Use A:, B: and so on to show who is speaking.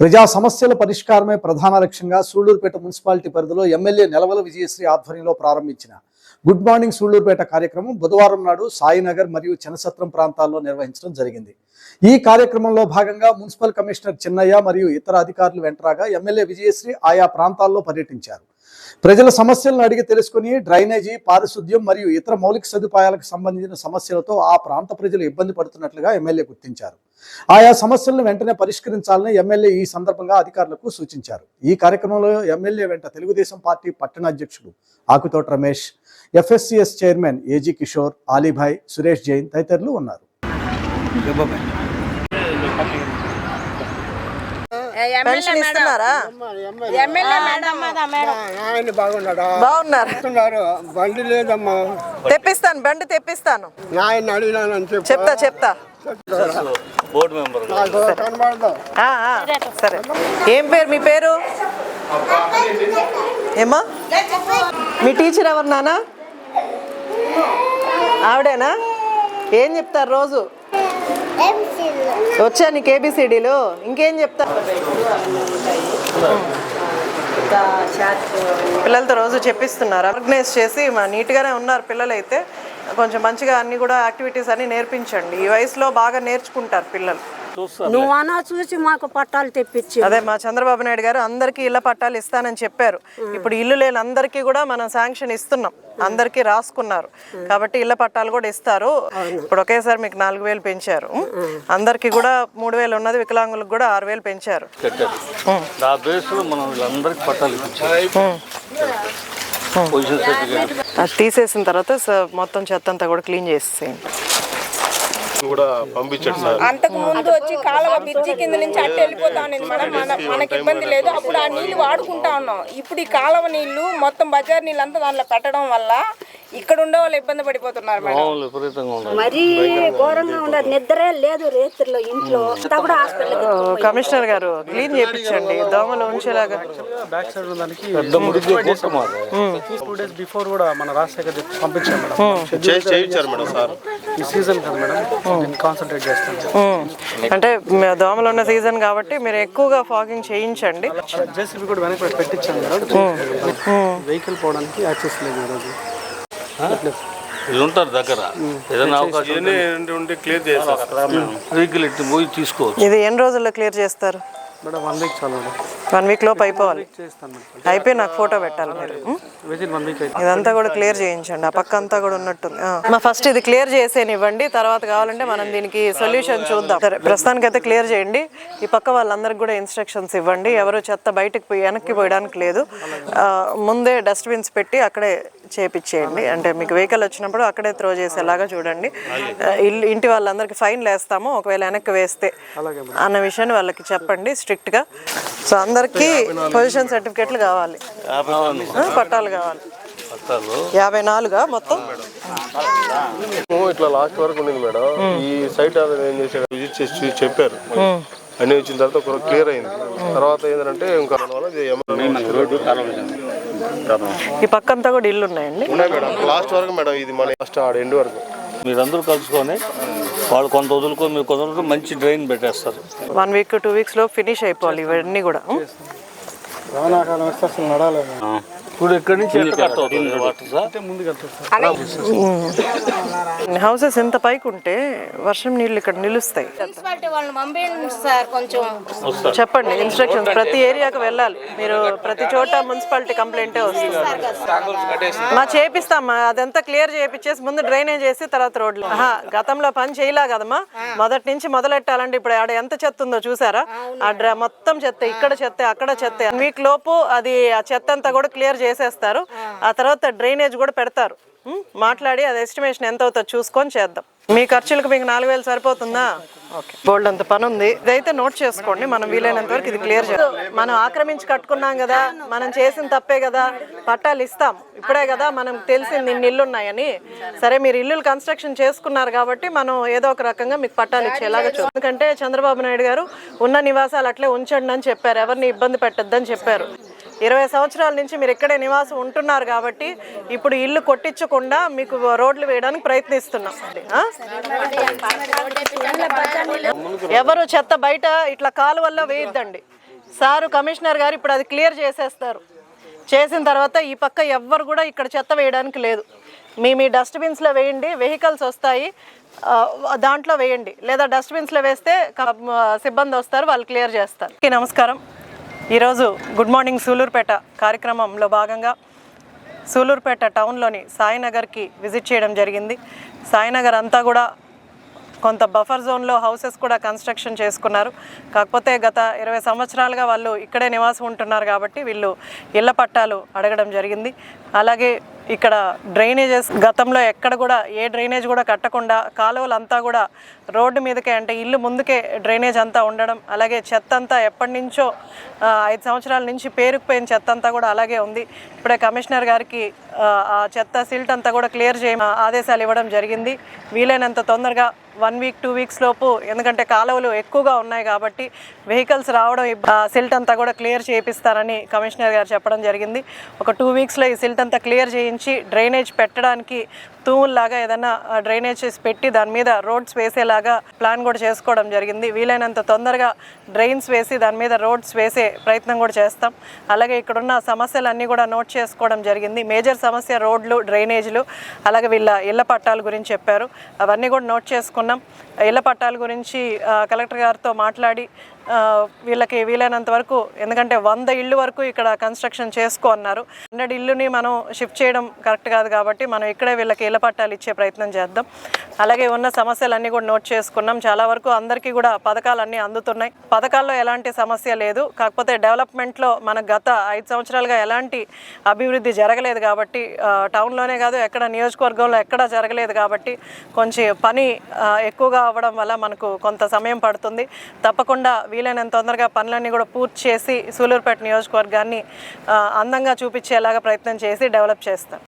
A: ప్రజా సమస్యల పరిష్కారమే ప్రధాన లక్ష్యంగా సూళ్ళూరుపేట మున్సిపాలిటీ పరిధిలో ఎమ్మెల్యే నెలవల విజయశ్రీ ఆధ్వర్యంలో ప్రారంభించిన గుడ్ మార్నింగ్ సూళ్ళూరుపేట కార్యక్రమం బుధవారం నాడు సాయినగర్ మరియు చెనసత్రం ప్రాంతాల్లో నిర్వహించడం జరిగింది. ఈ కార్యక్రమంలో భాగంగా మున్సిపల్ కమిషనర్ చిన్నయ్య మరియు ఇతర అధికారులు వెంటరాగా ఎమ్మెల్యే విజయశ్రీ ఆయా ప్రాంతాల్లో పర్యటించారు. ప్రజల సమస్యలను అడిగి తెలుసుకుని డ్రైనేజీ పారిశుద్ధ్యం మరియు ఇతర మౌలిక సదుపాయాలకు సంబంధించిన సమస్యలతో ఆ ప్రాంత ప్రజలు ఇబ్బంది పడుతున్నట్లుగా ఎమ్మెల్యే గుర్తించారు. ఆయా సమస్యలను వెంటనే పరిష్కరించాలని ఎమ్మెల్యే ఈ సందర్భంగా అధికారులకు సూచించారు. ఈ కార్యక్రమంలో ఎమ్మెల్యే వెంట తెలుగుదేశం పార్టీ పట్టణ అధ్యక్షుడు Akuthota Ramesh FSCS chairman AG Kishore Alibhai Suresh Jain తదితరులు ఉన్నారు.
B: పెన్షన్ ఇస్తున్నారా?
C: ఆయన బాగున్నాడా?
B: బాగున్నారు.
C: బండి లేదమ్మా.
B: తెప్పిస్తాను బండి తెప్పిస్తాను.
C: నాయన అడిగినానని చెప్పు.
B: చెప్తా చెప్తా.
D: బోర్డు మెంబర్
B: సరే. ఏం పేరు మీ పేరు? ఏమా మీ టీచర్ ఎవరు నానా? ఆవిడేనా? ఏం చెప్తారు రోజు? వచ్చా నీకు ఏబిసిడీలు ఇంకేం చెప్తా? పిల్లలతో రోజు చెప్పిస్తున్నారు? ఆర్గనైజ్ చేసి మా నీట్గానే ఉన్నారు పిల్లలు అయితే కొంచెం మంచిగా అన్ని కూడా యాక్టివిటీస్ అన్నీ నేర్పించండి. ఈ వయసులో బాగా నేర్చుకుంటారు పిల్లలు.
E: నువ్వు అనా చూసి మాకు పట్టాలు తెప్పించి.
B: అదే మా చంద్రబాబు నాయుడు గారు అందరికీ ఇళ్ళ పట్టాలు ఇస్తానని చెప్పారు. ఇప్పుడు ఇల్లు లేని అందరికీ కూడా మనం శాంక్షన్ ఇస్తున్నాం. అందరికీ రాసుకున్నారు. కాబట్టి ఇళ్ళ పట్టాలు కూడా ఇస్తారు. ఇప్పుడు ఒకేసారి మీకు నాలుగు వేలు పెంచారు. అందరికీ కూడా మూడు వేలు ఉన్నది వికలాంగులకు కూడా ఆరు వేలు పెంచారు. తీసేసిన తర్వాత స- మొత్తం చెత్త అంతా కూడా క్లీన్
F: కూడా పంపించండి సార్.
E: అంతకు ముందు వచ్చి కాలువ బ్రిడ్జి కింద నుంచి అట్టు వెళ్ళిపోతా ఉన్నది మేడం మన మనకి ఇబ్బంది లేదు. అప్పుడు ఆ నీళ్ళు వాడుకుంటా ఉన్నాం. ఇప్పుడు ఈ కాలువ నీళ్ళు మొత్తం బజార్ నీళ్ళు అంతా దాంట్లో పెట్టడం వల్ల ఇక్కడ ఉండే వాళ్ళు ఇబ్బంది పడిపోతున్నారు మేడం.
G: మరీ ఘోరంగా ఉండదు నిద్రే లేదు రేత్రిలో ఇంట్లో అంతా కూడా హాస్పిటల్
B: కమిషనర్ గారు క్లీన్ చేయించండి దోమలు ఉంచేలాగా.
H: బ్యాక్ సైడ్ ఉన్నదానికి
D: పెద్ద మురికి కూటం అది
H: టూ డేస్ బిఫోర్ కూడా మన రాజశేఖర్ చెప్పి పంపించాం మేడం.
F: సార్.
H: ఈ సీజన్ కదా మేడం. కాన్సన్ట్రేట్ చేస్తాం.
B: అంటే దోమలు ఉన్న సీజన్ కాబట్టి మీరు ఎక్కువగా ఫాగింగ్ చేయించండి.
H: జేసీబీ కూడా వెనక్కి పెట్టించాం మేడం. వెహికల్ పోవడానికి యాక్సెస్ లేదు మేడం.
D: వీళ్ళు ఉంటారు దగ్గర. ఏదైనా అవకాశం
F: ఉంటే క్లియర్ చేస్తారు.
D: వెహికల్ ఎట్టి పోయి తీసుకోవచ్చు.
B: ఇది ఎన్ని రోజుల్లో క్లియర్ చేస్తారు?
H: మేడం వన్ వీక్ చాలు మేడం.
B: వన్ వీక్ లోపు అయిపోవాలి.
H: చేస్తాను
B: అయిపోయి నాకు ఫోటో పెట్టాలి మీరు.
H: వన్ వీక్ అయితే
B: ఇదంతా కూడా క్లియర్ చేయించండి. ఆ పక్క అంతా కూడా ఉన్నట్టుంది. మా ఫస్ట్ ఇది క్లియర్ చేసేనివ్వండి తర్వాత కావాలంటే మనం దీనికి సొల్యూషన్ చూద్దాం. సరే ప్రస్తుతానికి అయితే క్లియర్ చేయండి. ఈ పక్క వాళ్ళందరికీ కూడా ఇన్స్ట్రక్షన్స్ ఇవ్వండి. ఎవరు చెత్త బయటకు పోయి వెనక్కి పోయడానికి లేదు. ముందే డస్ట్బిన్స్ పెట్టి అక్కడే చేపించేయండి అంటే మీకు వెహికల్ వచ్చినప్పుడు అక్కడే త్రో చేసేలాగా చూడండి. ఇల్లు ఇంటి వాళ్ళందరికీ ఫైన్ వేస్తాము ఒకవేళ వెనక్కి వేస్తే అన్న విషయాన్ని వాళ్ళకి చెప్పండి. స్ట్రిక్ట్గా. సో అందరికీ పొజిషన్ సర్టిఫికెట్లు కావాలి. పట్టాలు కావాలి.
D: పట్టాలు
B: యాభై నాలుగా మొత్తం?
F: ఇట్లా లాస్ట్ వరకు ఉండేది మేడం. ఈ సైట్ ఏం చేశాడు? విజిట్ చేసి చెప్పారు. అన్ని వచ్చిన తర్వాత ఒక క్లియర్ అయింది. తర్వాత ఏంటంటే ఇంకా
B: ఈ పక్క అంతా కూడా ఇల్లు ఉన్నాయండి?
F: ఉన్నాయి మేడం. లాస్ట్ వరకు మేడం ఇది మన లాస్ట్ ఆడ ఎండ్ వరకు.
D: మీరందరూ కలుసుకొని వాళ్ళు కొంత వదులుకొని మీరు కొంత మంచి డ్రైన్ పెట్టేస్తారు.
B: వన్ వీక్ టూ వీక్స్లో ఫినిష్ అయిపోవాలి ఇవన్నీ కూడా. ఉం?
H: వానాకాలం వస్తే అసలు నడవలేదు
D: ఇప్పుడు ఇక్కడి నుంచి
B: హౌసెస్ ఎంత పైకి ఉంటే వర్షం నీళ్ళు ఇక్కడ నిలుస్తాయి.
E: మున్సిపాలిటీ వాళ్ళని పంపేయండి సార్ కొంచెం.
B: చెప్పండి ఇన్స్ట్రక్షన్స్ ప్రతి ఏరియాకి వెళ్ళాలి. మీరు ప్రతి చోట మున్సిపాలిటీ కంప్లైంటే వస్తుంది. మా చేపిస్తామా అదంతా క్లియర్ చేపించేసి ముందు డ్రైనేజ్ చేసి తర్వాత రోడ్లు. గతంలో పని చేయలే కదమ్మా. మొదటి నుంచి మొదలెట్టాలంటే ఇప్పుడు ఆడ ఎంత చెత్త ఉందో చూసారా? ఆ డ్ర మొత్తం చెత్త ఇక్కడ చెత్త అక్కడ చెత్త. వీక్ లోపు అది ఆ చెత్త అంతా కూడా క్లియర్ చేసేస్తారు. ఆ తర్వాత డ్రైనేజ్ కూడా పెడతారు. మాట్లాడి అది ఎస్టిమేషన్ ఎంత అవుతుందో చూసుకొని చేద్దాం. మీ ఖర్చులకు మీకు నాలుగు వేలు సరిపోతుందా? ఓకే. బోల్డ్ అంత పని ఉంది. ఇదైతే నోట్ చేసుకోండి. మనం వీలైనంత వరకు ఇది క్లియర్ చేద్దాం. మనం ఆక్రమించి కట్టుకున్నాం కదా మనం చేసిన తప్పే కదా పట్టాలు ఇస్తాం. ఇప్పుడే కదా మనం తెలిసింది ఇన్ని ఇల్లు ఉన్నాయని సరే మీరు ఇల్లులు కన్స్ట్రక్షన్ చేసుకున్నారు కాబట్టి మనం ఏదో ఒక రకంగా మీకు పట్టాలు ఇచ్చేలాగా చూద్దాం. ఎందుకంటే చంద్రబాబు నాయుడు గారు ఉన్న నివాసాలు అట్లే ఉంచండి అని చెప్పారు. ఎవరిని ఇబ్బంది పెట్టద్దని చెప్పారు. ఇరవై సంవత్సరాల నుంచి మీరు ఇక్కడే నివాసం ఉంటున్నారు కాబట్టి ఇప్పుడు ఇల్లు కొట్టించకుండా మీకు రోడ్లు వేయడానికి ప్రయత్నిస్తున్నాం. ఎవరు చెత్త బయట ఇట్లా కాలువల్లో వేయొద్దండి. సారు కమిషనర్ గారు ఇప్పుడు అది క్లియర్ చేసేస్తారు. చేసిన తర్వాత ఈ పక్క ఎవ్వరు కూడా ఇక్కడ చెత్త వేయడానికి లేదు. మీ మీ డస్ట్బిన్స్లో వేయండి వెహికల్స్ వస్తాయి దాంట్లో వేయండి. లేదా డస్ట్బిన్స్లో వేస్తే సిబ్బంది వస్తారు వాళ్ళు క్లియర్ చేస్తారు. నమస్కారం. ఈరోజు గుడ్ మార్నింగ్ సూలూరుపేట కార్యక్రమంలో భాగంగా సూలూరుపేట టౌన్లోని సాయినగర్కి విజిట్ చేయడం జరిగింది. సాయినగర్ అంతా కూడా కొంత బఫర్ జోన్లో హౌసెస్ కూడా కన్స్ట్రక్షన్ చేసుకున్నారు. కాకపోతే గత ఇరవై సంవత్సరాలుగా వాళ్ళు ఇక్కడే నివాసం ఉంటున్నారు కాబట్టి వీళ్ళు ఇళ్ళ పట్టాలు అడగడం జరిగింది. అలాగే ఇక్కడ డ్రైనేజెస్ గతంలో ఎక్కడ కూడా ఏ డ్రైనేజ్ కూడా కట్టకుండా కాలువలంతా కూడా రోడ్డు మీదకే అంటే ఇల్లు ముందుకే డ్రైనేజ్ అంతా ఉండడం అలాగే చెత్త అంతా ఎప్పటి నుంచో ఐదు సంవత్సరాల నుంచి పేరుకుపోయిన చెత్త అంతా కూడా అలాగే ఉంది. ఇప్పుడే కమిషనర్ గారికి ఆ, ఆ చెత్త సిల్ట్ అంతా కూడా క్లియర్ చేయ ఆదేశాలు ఇవ్వడం జరిగింది. వీలైనంత తొందరగా వన్ వీక్ టూ వీక్స్ లోపు ఎందుకంటే కాలువలు ఎక్కువగా ఉన్నాయి కాబట్టి వెహికల్స్ రావడం సిల్ట్ అంతా కూడా క్లియర్ చేపిస్తారని కమిషనర్ గారు చెప్పడం జరిగింది. ఒక టూ వీక్స్లో ఈ సిల్ట్ అంతా క్లియర్ చేయించి డ్రైనేజ్ పెట్టడానికి తూముల్లాగా ఏదైనా డ్రైనేజెస్ పెట్టి దాని మీద రోడ్స్ వేసేలాగా ప్లాన్ కూడా చేసుకోవడం జరిగింది. వీలైనంత తొందరగా డ్రైన్స్ వేసి దాని మీద రోడ్స్ వేసే ప్రయత్నం కూడా చేస్తాం. అలాగే ఇక్కడున్న సమస్యలన్నీ కూడా నోట్ చేసుకోవడం జరిగింది. మేజర్ సమస్య రోడ్లు డ్రైనేజీలు అలాగే వీళ్ళ ఇళ్ళ పట్టాల గురించి చెప్పారు. అవన్నీ కూడా నోట్ చేసుకున్నాం. ఇళ్ళ పట్టాల గురించి కలెక్టర్ గారితో మాట్లాడి వీళ్ళకి వీలైనంత వరకు ఎందుకంటే వంద ఇళ్ళు వరకు ఇక్కడ కన్స్ట్రక్షన్ చేసుకో అన్నారు. హండ్రెడ్ ఇల్లుని మనం షిఫ్ట్ చేయడం కరెక్ట్ కాదు కాబట్టి మనం ఇక్కడే వీళ్ళకి ఇళ్ళ పట్టాలు ఇచ్చే ప్రయత్నం చేద్దాం. అలాగే ఉన్న సమస్యలన్నీ కూడా నోట్ చేసుకున్నాం. చాలా వరకు అందరికీ కూడా పథకాలన్నీ అందుతున్నాయి. పథకాల్లో ఎలాంటి సమస్య లేదు. కాకపోతే డెవలప్మెంట్లో మన గత ఐదు సంవత్సరాలుగా ఎలాంటి అభివృద్ధి జరగలేదు కాబట్టి టౌన్లోనే కాదు ఎక్కడ నియోజకవర్గంలో ఎక్కడ జరగలేదు కాబట్టి కొంచెం పని ఎక్కువగా అవ్వడం వల్ల మనకు కొంత సమయం పడుతుంది. తప్పకుండా వీలైనంత తొందరగా పనులన్నీ కూడా పూర్తి చేసి సూలూరుపేట నియోజకవర్గాన్ని అందంగా చూపించేలాగా ప్రయత్నం చేసి డెవలప్ చేస్తాం